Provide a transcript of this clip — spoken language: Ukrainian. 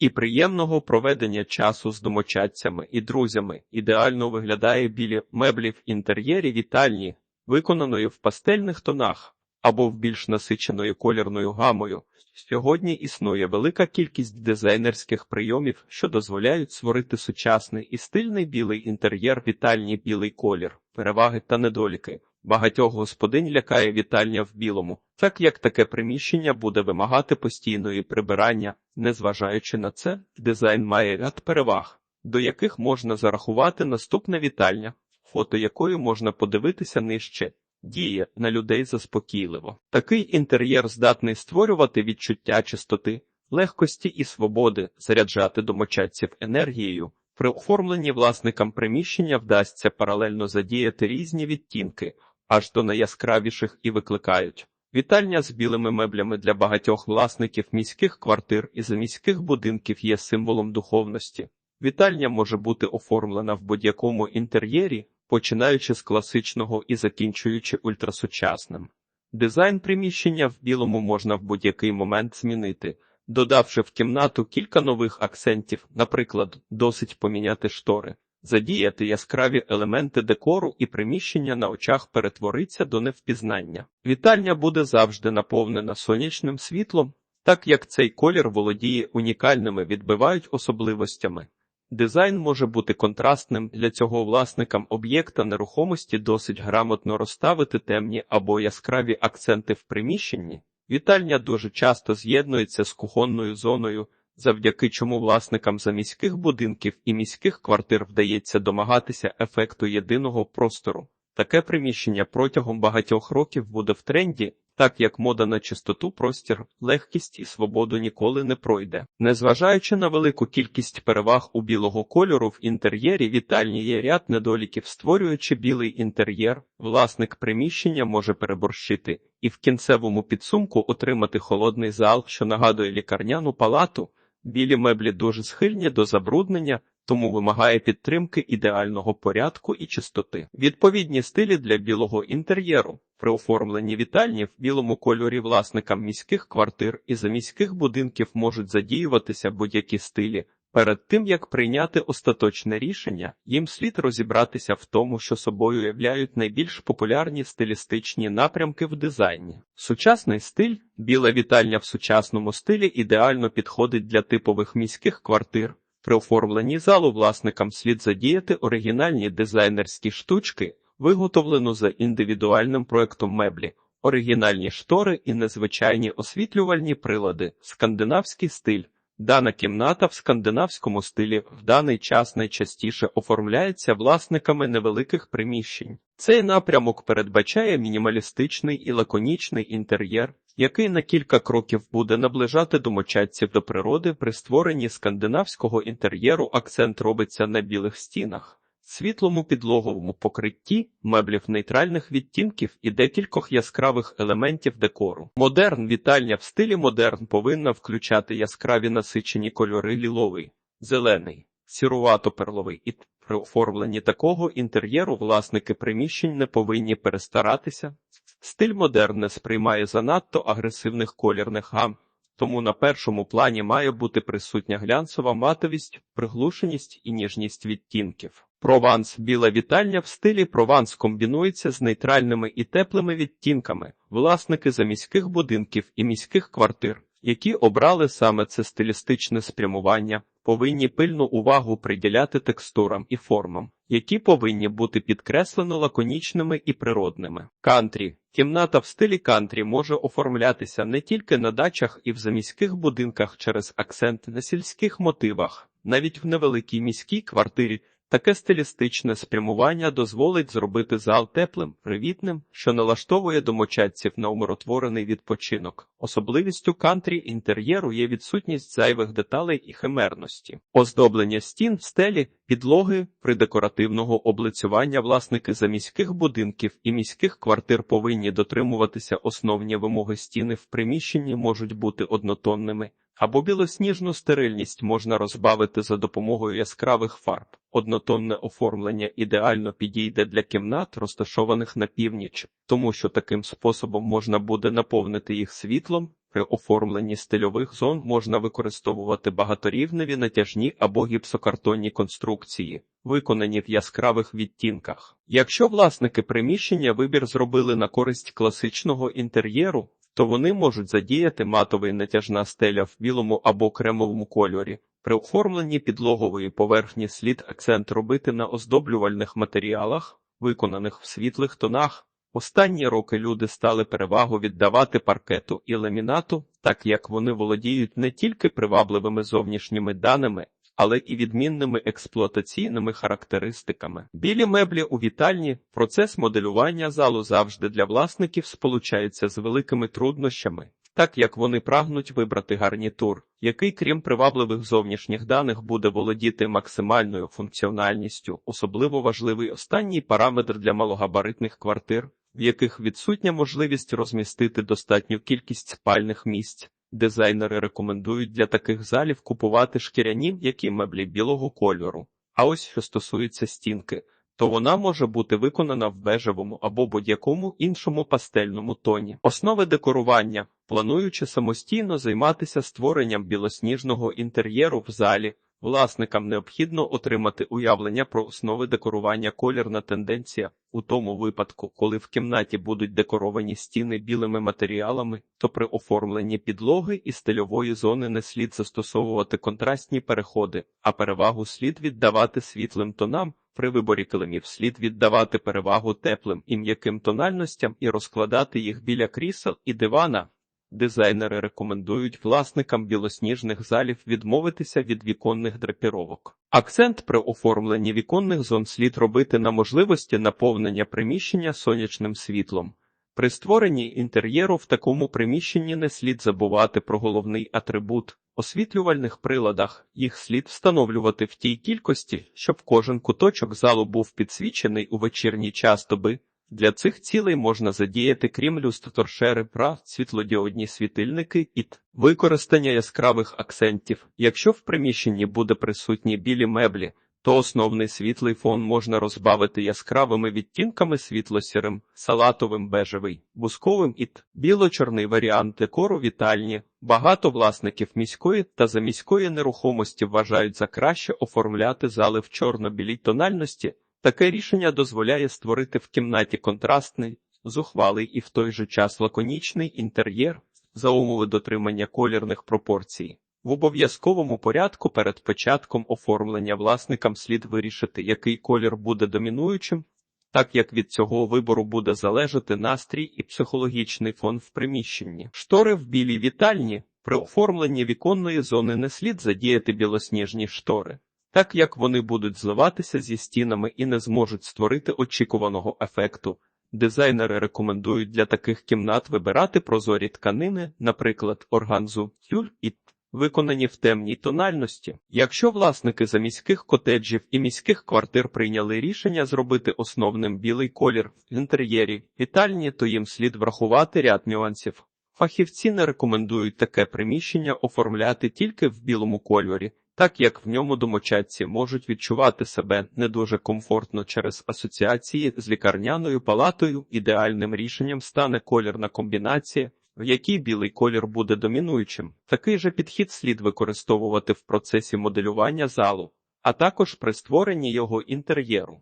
і приємного проведення часу з домочадцями і друзями. Ідеально виглядає білі меблі в інтер'єрі вітальні, виконаної в пастельних тонах або в більш насиченою колірною гамою. Сьогодні існує велика кількість дизайнерських прийомів, що дозволяють створити сучасний і стильний білий інтер'єр, вітальні білий колір, переваги та недоліки. Багатьох господинь лякає вітальня в білому, так як таке приміщення буде вимагати постійної прибирання. Незважаючи на це, дизайн має ряд переваг, до яких можна зарахувати наступна вітальня, фото якої можна подивитися нижче. Діє на людей заспокійливо. Такий інтер'єр здатний створювати відчуття чистоти, легкості і свободи, заряджати домочадців енергією. При оформленні власникам приміщення вдасться паралельно задіяти різні відтінки, аж до найяскравіших і викликають. Вітальня з білими меблями для багатьох власників міських квартир і заміських будинків є символом духовності. Вітальня може бути оформлена в будь-якому інтер'єрі, починаючи з класичного і закінчуючи ультрасучасним. Дизайн приміщення в білому можна в будь-який момент змінити, додавши в кімнату кілька нових акцентів, наприклад, досить поміняти штори, задіяти яскраві елементи декору і приміщення на очах перетвориться до невпізнання. Вітальня буде завжди наповнена сонячним світлом, так як цей колір володіє унікальними відбивають особливостями. Дизайн може бути контрастним для цього власникам об'єкта нерухомості досить грамотно розставити темні або яскраві акценти в приміщенні. Вітальня дуже часто з'єднується з кухонною зоною, завдяки чому власникам заміських будинків і міських квартир вдається домагатися ефекту єдиного простору. Таке приміщення протягом багатьох років буде в тренді, так як мода на чистоту, простір, легкість і свободу ніколи не пройде. Незважаючи на велику кількість переваг у білого кольору в інтер'єрі вітальні є ряд недоліків, створюючи білий інтер'єр, власник приміщення може переборщити і в кінцевому підсумку отримати холодний зал, що нагадує лікарняну палату. Білі меблі дуже схильні до забруднення, тому вимагає підтримки ідеального порядку і чистоти. Відповідні стилі для білого інтер'єру. При оформленні вітальні в білому кольорі власникам міських квартир і заміських будинків можуть задіюватися будь-які стилі. Перед тим як прийняти остаточне рішення, їм слід розібратися в тому, що собою являють найбільш популярні стилістичні напрямки в дизайні. Сучасний стиль, біла вітальня в сучасному стилі ідеально підходить для типових міських квартир. При оформленні залу власникам слід задіяти оригінальні дизайнерські штучки, виготовлену за індивідуальним проектом меблі, оригінальні штори і незвичайні освітлювальні прилади, скандинавський стиль. Дана кімната в скандинавському стилі в даний час найчастіше оформляється власниками невеликих приміщень. Цей напрямок передбачає мінімалістичний і лаконічний інтер'єр, який на кілька кроків буде наближати домочадців до природи при створенні скандинавського інтер'єру акцент робиться на білих стінах. Світлому підлоговому покритті, меблів нейтральних відтінків і декількох яскравих елементів декору. Модерн вітальня в стилі модерн повинна включати яскраві насичені кольори ліловий, зелений, сірувато-перловий і при оформленні такого інтер'єру власники приміщень не повинні перестаратися. Стиль модерн не сприймає занадто агресивних колірних гам. Тому на першому плані має бути присутня глянцева матовість, приглушеність і ніжність відтінків. Прованс біла вітальня в стилі прованс комбінується з нейтральними і теплими відтінками, власники заміських будинків і міських квартир, які обрали саме це стилістичне спрямування, повинні пильну увагу приділяти текстурам і формам, які повинні бути підкреслено лаконічними і природними. Кантрі кімната в стилі кантрі може оформлятися не тільки на дачах і в заміських будинках через акцент на сільських мотивах, навіть в невеликій міській квартирі. Таке стилістичне спрямування дозволить зробити зал теплим, привітним, що налаштовує домочадців на умиротворений відпочинок. Особливістю кантрі інтер'єру є відсутність зайвих деталей і химерності, оздоблення стін, стелі, підлоги при декоративного облицювання власники заміських будинків і міських квартир повинні дотримуватися основні вимоги стіни в приміщенні можуть бути однотонними. Або білосніжну стерильність можна розбавити за допомогою яскравих фарб. Однотонне оформлення ідеально підійде для кімнат, розташованих на північ, тому що таким способом можна буде наповнити їх світлом, При оформленні стильових зон можна використовувати багаторівневі натяжні або гіпсокартонні конструкції, виконані в яскравих відтінках. Якщо власники приміщення вибір зробили на користь класичного інтер'єру, то вони можуть задіяти матовий натяжна стеля в білому або кремовому кольорі. При оформленні підлогової поверхні слід акцент робити на оздоблювальних матеріалах, виконаних в світлих тонах. Останні роки люди стали перевагу віддавати паркету і ламінату, так як вони володіють не тільки привабливими зовнішніми даними, але і відмінними експлуатаційними характеристиками. Білі меблі у вітальні процес моделювання залу завжди для власників сполучається з великими труднощами. Так як вони прагнуть вибрати гарнітур, який, крім привабливих зовнішніх даних, буде володіти максимальною функціональністю, особливо важливий останній параметр для малогабаритних квартир, в яких відсутня можливість розмістити достатню кількість спальних місць. Дизайнери рекомендують для таких залів купувати шкіряні м'які меблі білого кольору. А ось що стосується стінки, то вона може бути виконана в бежевому або будь-якому іншому пастельному тоні. Основи декорування, плануючи самостійно займатися створенням білосніжного інтер'єру в залі. Власникам необхідно отримати уявлення про основи декорування колірна тенденція. У тому випадку, коли в кімнаті будуть декоровані стіни білими матеріалами, то при оформленні підлоги і стильової зони не слід застосовувати контрастні переходи, а перевагу слід віддавати світлим тонам. При виборі килимів слід віддавати перевагу теплим і м'яким тональностям і розкладати їх біля крісел і дивана. Дизайнери рекомендують власникам білосніжних залів відмовитися від віконних драпіровок. Акцент при оформленні віконних зон слід робити на можливості наповнення приміщення сонячним світлом. При створенні інтер'єру в такому приміщенні не слід забувати про головний атрибут освітлювальних приладах. Їх слід встановлювати в тій кількості, щоб кожен куточок залу був підсвічений у вечірній час доби. Для цих цілей можна задіяти, крім люстраторшери, пра, світлодіодні світильники і т. використання яскравих акцентів. Якщо в приміщенні буде присутні білі меблі, то основний світлий фон можна розбавити яскравими відтінками світло-сірим, салатовим бежевий, бусковим і біло-чорний варіант декору вітальні. Багато власників міської та заміської нерухомості вважають за краще оформляти зали в чорно-білій тональності. Таке рішення дозволяє створити в кімнаті контрастний, зухвалий і в той же час лаконічний інтер'єр за умови дотримання колірних пропорцій. В обов'язковому порядку перед початком оформлення власникам слід вирішити, який колір буде домінуючим, так як від цього вибору буде залежати настрій і психологічний фон в приміщенні. Штори в білій вітальні при оформленні віконної зони не слід задіяти білосніжні штори так як вони будуть зливатися зі стінами і не зможуть створити очікуваного ефекту. Дизайнери рекомендують для таких кімнат вибирати прозорі тканини, наприклад, органзу, тюль і виконані в темній тональності. Якщо власники заміських котеджів і міських квартир прийняли рішення зробити основним білий колір в інтер'єрі вітальні, то їм слід врахувати ряд нюансів. Фахівці не рекомендують таке приміщення оформляти тільки в білому кольорі так як в ньому домочадці можуть відчувати себе не дуже комфортно через асоціації з лікарняною палатою, ідеальним рішенням стане колірна комбінація, в якій білий колір буде домінуючим. Такий же підхід слід використовувати в процесі моделювання залу, а також при створенні його інтер'єру.